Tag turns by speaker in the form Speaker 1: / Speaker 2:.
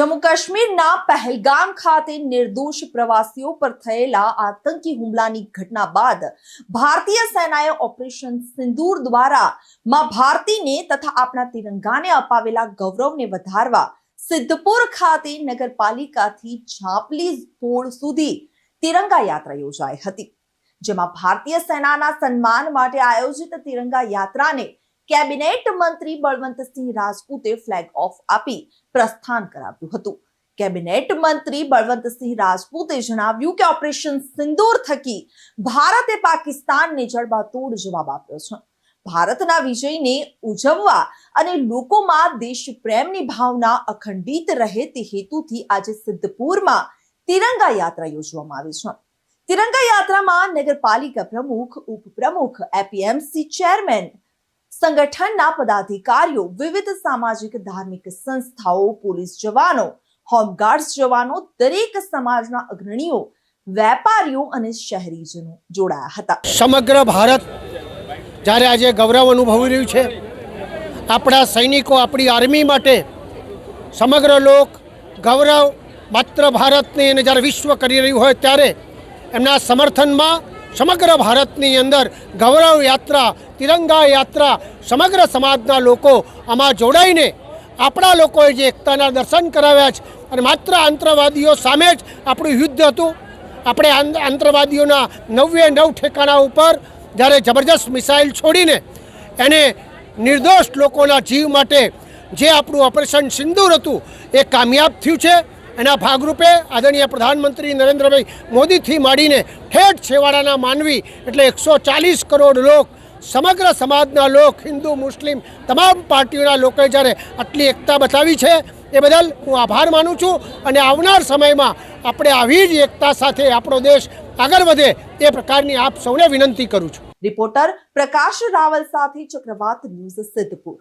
Speaker 1: જમ્મુ કાશ્મીરના પહેલગામ ખાતે નિર્દોષ પ્રવાસીઓ પર થયેલા આતંકી હુમલાની ઘટના બાદ ભારતીય સેનાએ ઓપરેશન સિંદૂર દ્વારા માં ભારતીને તથા આપણા તિરંગાને અપાવેલા ગૌરવને વધારવા સિદ્ધપુર ખાતે નગરપાલિકાથી ઝાંપલી પોળ સુધી તિરંગા યાત્રા યોજાઈ હતી, જેમાં ભારતીય સેનાના સન્માન માટે આયોજિત તિરંગા યાત્રાને કેબિનેટ મંત્રી બળવંતસિંહ રાજપૂતે ફ્લેગ ઓફ આપી પ્રસ્થાન કરાવ્યું હતું. કેબિનેટ મંત્રી બળવંતસિંહ રાજપૂતે જણાવ્યું કે ઓપરેશન સિંદૂર થકી ભારતે પાકિસ્તાનને જડબાતોડ જવાબ આપ્યો છે. ભારતના વિજયને ઉજવવા અને લોકોમાં દેશ પ્રેમની ભાવના અખંડિત રહે તે હેતુથી આજે સિદ્ધપુરમાં તિરંગા યાત્રા યોજવામાં આવી છે. તિરંગા યાત્રામાં નગરપાલિકા પ્રમુખ, ઉપપ્રમુખ, એપીએમસી ચેરમેન સંગઠનના પદાધિકારીઓ, વિવિધ સામાજિક, ધાર્મિક સંસ્થાઓ, પોલીસ જવાનો, હોમગાર્ડ્સ જવાનો, દરેક સમાજના અગ્રણીઓ, વેપારીઓ અને શહેરીજનો જોડાયા હતા.
Speaker 2: સમગ્ર ભારત જ્યારે આજે ગૌરવ અનુભવી રહ્યું છે, આપણા સૈનિકો આપણી આર્મી માટે સમગ્ર લોક ગૌરવ માત્ર ભારતને અને જ્યારે વિશ્વ કરી રહ્યું હોય ત્યારે એમના સમર્થનમાં સમગ્ર ભારતની અંદર ગૌરવ યાત્રા, તિરંગા યાત્રા સમગ્ર સમાજના લોકો આમાં જોડાઈને આપણા લોકોએ જે એકતાના દર્શન કરાવ્યા છે અને માત્ર આંતરવાદીઓ સામે જ આપણું યુદ્ધ હતું. આપણે આંત- આંતરવાદીઓના નવે નવ ઠેકાણા ઉપર જ્યારે જબરજસ્ત મિસાઇલ છોડીને એને નિર્દોષ લોકોના જીવ માટે જે આપણું ઓપરેશન સિંદૂર હતું એ કામયાબ થયું છે. એના ભાગરૂપે આદરણીય પ્રધાનમંત્રી નરેન્દ્રભાઈ મોદીથી માંડીને ઠેઠ છેવાડાના માનવી એટલે એકસો ચાલીસ કરોડ લોક, સમગ્ર સમાજના લોક, હિન્દુ, મુસ્લિમ તમામ પાર્ટીઓના લોકોએ જ્યારે આટલી એકતા બતાવી છે, એ બદલ હું આભાર માનું છું અને આવનાર સમયમાં આપણે આવી જ એકતા સાથે આપણો દેશ આગળ વધે એ પ્રકારની આપ સૌને વિનંતી કરું છું.
Speaker 1: રિપોર્ટર પ્રકાશ રાવલ સાથે ચક્રવાત ન્યૂઝ સિદ્ધપુર.